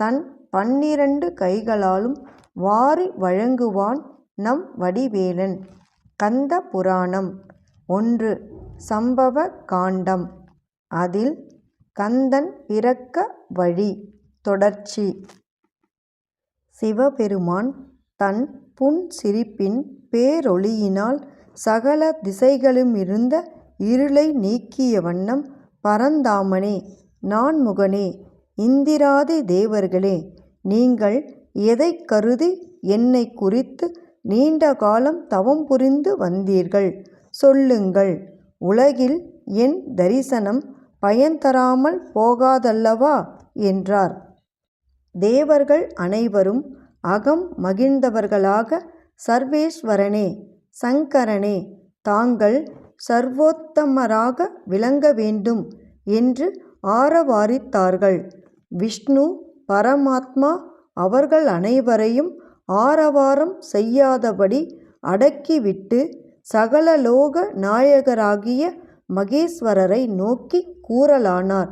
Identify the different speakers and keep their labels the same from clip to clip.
Speaker 1: தன் பன்னிரண்டு கைகளாலும் வாரி வழங்குவான் நம் வடிவேலன். கந்த புராணம். ஒன்று. சம்பவ காண்டம். அதில் கந்தன் பிறக்க வழி. தொடர்ச்சி. சிவபெருமான் தன் புன் சிரிப்பின் பேரொளியினால் சகல திசைகளுமிருந்த இருளை நீக்கிய வண்ணம் பரந்தாமனே நான்முகனே இந்திராதி தேவர்களே நீங்கள் எதைக் கருதி என்னை குறித்து நீண்ட காலம் தவம் புரிந்து வந்தீர்கள் சொல்லுங்கள் உலகில் என் தரிசனம் பயன் தராமல் போகாதல்லவா என்றார். தேவர்கள் அனைவரும் அகம் மகிழ்ந்தவர்களாக சர்வேஸ்வரனே சங்கரனே தாங்கள் சர்வோத்தமராக விளங்க வேண்டும் என்று ஆரவாரித்தார்கள். விஷ்ணு பரமாத்மா அவர்கள் அனைவரையும் ஆரவாரம் செய்யாதபடி அடக்கிவிட்டு சகல லோக நாயகராகிய மகேஸ்வரரை நோக்கிக் கூறலானார்.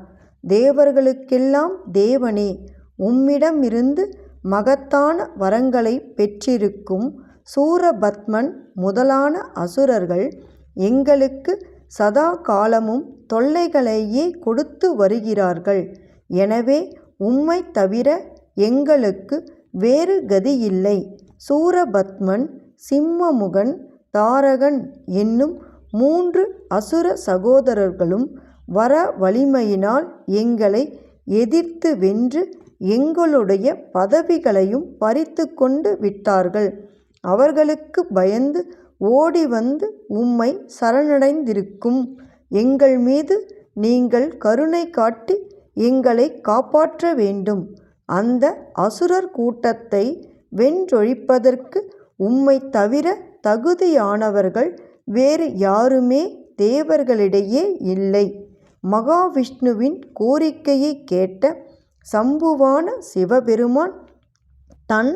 Speaker 1: தேவர்களுக்கெல்லாம் தேவனே உம்மிடமிருந்து மகத்தான வரங்களைப் பெற்றிருக்கும் சூரபத்மன் முதலான அசுரர்கள் எங்களுக்கு சதா காலமும் தொல்லைகளையே கொடுத்து வருகிறார்கள். எனவே உம்மை தவிர எங்களுக்கு வேறு கதியில்லை. சூரபத்மன் சிம்மமுகன் தாரகன் என்னும் மூன்று அசுர சகோதரர்களும் வர வலிமையினால் எங்களை எதிர்த்து வென்று எங்களுடைய பதவிகளையும் பறித்துக்கொண்டு விட்டார்கள். அவர்களுக்கு பயந்து ஓடி வந்து உம்மை சரணடைந்திருக்கும் எங்கள் மீது நீங்கள் கருணை காட்டி எங்களை காப்பாற்ற வேண்டும். அந்த அசுரர் கூட்டத்தை வென்றொழிப்பதற்கு உம்மை தவிர தகுதியானவர்கள் வேறு யாருமே தேவர்களிடையே இல்லை. மகாவிஷ்ணுவின் கோரிக்கையைக் கேட்ட சம்புவான சிவபெருமான் தன்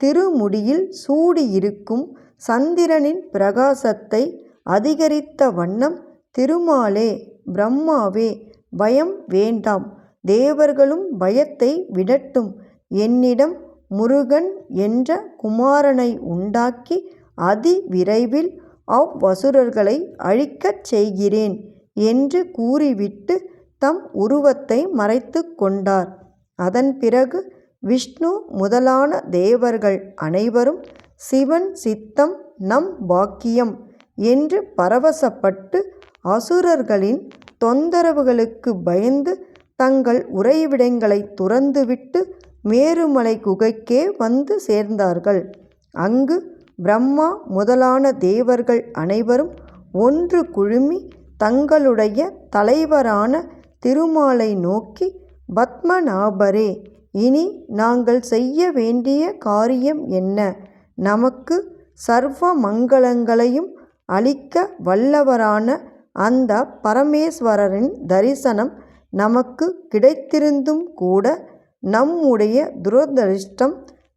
Speaker 1: திருமுடியில் சூடியிருக்கும் சந்திரனின் பிரகாசத்தை அதிகரித்த வண்ணம் திருமாலே பிரம்மாவே பயம் வேண்டாம் தேவர்களும் பயத்தை விடட்டும் என்னிடம் முருகன் என்ற குமாரனை உண்டாக்கி அதி விரைவில் அவ்வசுரர்களை அழிக்கச் செய்கிறேன் என்று கூறிவிட்டு தம் உருவத்தை மறைத்து கொண்டார். அதன் பிறகு விஷ்ணு முதலான தேவர்கள் அனைவரும் சிவன் சித்தம் நம் பாக்கியம் என்று பரவசப்பட்டு அசுரர்களின் தொந்தரவுகளுக்கு பயந்து தங்கள் உறைவிடங்களை துறந்துவிட்டு மேருமலை குகைக்கே வந்து சேர்ந்தார்கள். அங்கு பிரம்மா முதலான தேவர்கள் அனைவரும் ஒன்று குழுமி தங்களுடைய தலைவரான திருமாலை நோக்கி பத்மநாபரே இனி நாங்கள் செய்ய வேண்டிய காரியம் என்ன? நமக்கு சர்வ மங்களங்களையும் அளிக்க வல்லவரான அந்த பரமேஸ்வரரின் தரிசனம் நமக்கு கிடைத்திருந்தும் கூட நம்முடைய துரதிருஷ்டம்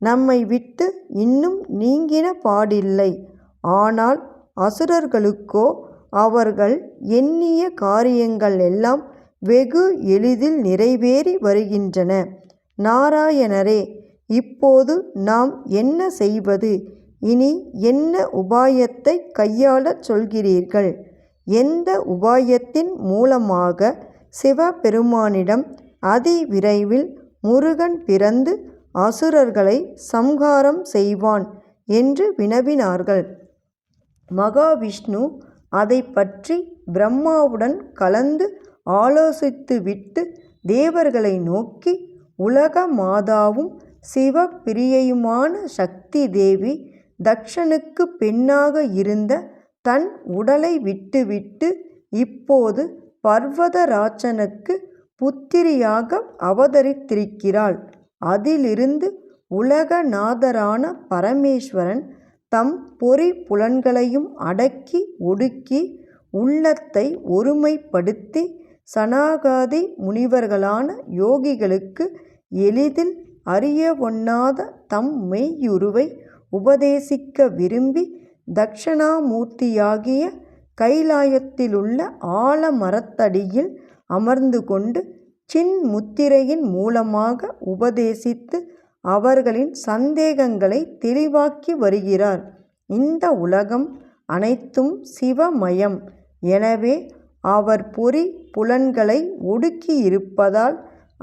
Speaker 1: நம்மை விட்டு இன்னும் நீங்கின பாடில்லை. ஆனால் அசுரர்களுக்கோ அவர்கள் எண்ணிய காரியங்கள் எல்லாம் வெகு எளிதில் நிறைவேறி வருகின்றன. நாராயணரே இப்போது நாம் என்ன செய்வது? இனி என்ன உபாயத்தை கையாளச் சொல்கிறீர்கள்? எந்த உபாயத்தின் மூலமாக சிவபெருமானிடம் அதி விரைவில் முருகன் பிறந்து அசுரர்களை சம்ஹாரம் செய்வான் என்று வினவினார்கள். மகாவிஷ்ணு அதை பற்றி பிரம்மாவுடன் கலந்து ஆலோசித்துவிட்டு தேவர்களை நோக்கி உலக மாதாவும் சிவப்பிரியையுமான சக்தி தேவி தக்ஷனுக்குப் பெண்ணாக இருந்த தன் உடலை விட்டுவிட்டு இப்போது பர்வதராஜனுக்கு புத்திரியாக அவதரித்திருக்கிறாள். அதிலிருந்து உலகநாதரான பரமேஸ்வரன் தம் பொறி புலன்களையும் அடக்கி ஒடுக்கி உள்ளத்தை ஒருமைப்படுத்தி சனாகாதி முனிவர்களான யோகிகளுக்கு எளிதில் அறியவொண்ணாத தம் மெய்யுருவை உபதேசிக்க விரும்பி தட்சணாமூர்த்தியாகிய கைலாயத்திலுள்ள ஆலமரத்தடியில் அமர்ந்து கொண்டு சின் முத்திரையின் மூலமாக உபதேசித்து அவர்களின் சந்தேகங்களை தெளிவாக்கி வருகிறார். இந்த உலகம் அனைத்தும் சிவமயம். எனவே அவர் பொறி புலன்களை ஒடுக்கியிருப்பதால்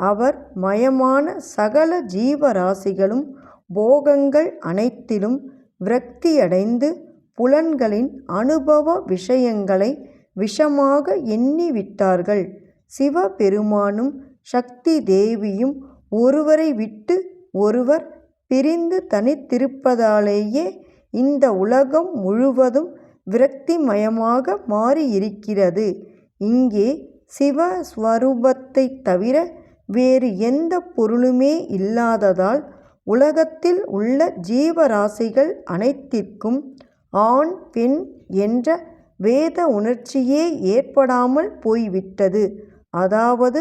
Speaker 1: அவர் மயமான சகல ஜீவராசிகளும் போகங்கள் அனைத்திலும் விரக்தியடைந்து புலன்களின் அனுபவ விஷயங்களை விஷமாக எண்ணிவிட்டார்கள். சிவபெருமானும் சக்தி தேவியும் ஒருவரை விட்டு ஒருவர் பிரிந்து தனித்திருப்பதாலேயே இந்த உலகம் முழுவதும் விரக்திமயமாக மாறியிருக்கிறது. இங்கே சிவஸ்வரூபத்தை தவிர வேறு எந்த பொருளுமே இல்லாததால் உலகத்தில் உள்ள ஜீவராசிகள் அனைத்திற்கும் ஆண் பெண் என்ற வேத உணர்ச்சியே ஏற்படாமல் போய்விட்டது. அதாவது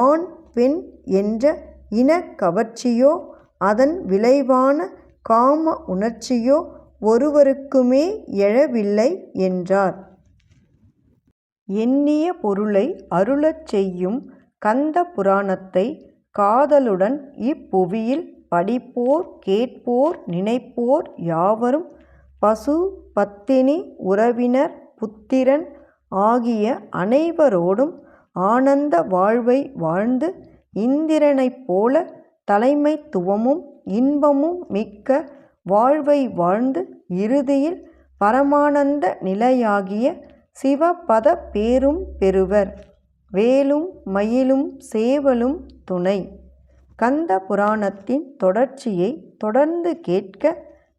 Speaker 1: ஆண் பெண் என்ற இன கவர்ச்சியோ அதன் விளைவான காம உணர்ச்சியோ ஒருவருக்குமே எழவில்லை என்றார். எண்ணிய பொருளை அருளச் செய்யும் கந்த புராணத்தை காதலுடன் இப்புவியில் படிப்போர் கேட்போர் நினைப்போர் யாவரும் பசு பத்தினி உறவினர் புத்திரன் ஆகிய அனைவரோடும் ஆனந்த வாழ்வை வாழ்ந்து இந்திரனைப் போல தலைமைத்துவமும் இன்பமும் மிக்க வாழ்வை வாழ்ந்து இறுதியில் பரமானந்த நிலையாகிய சிவபத பேரும் பெறுவர். வேலும் மயிலும் சேவலும் துணை! கந்த புராணத்தின் தொடர்ச்சியை தொடர்ந்து கேட்க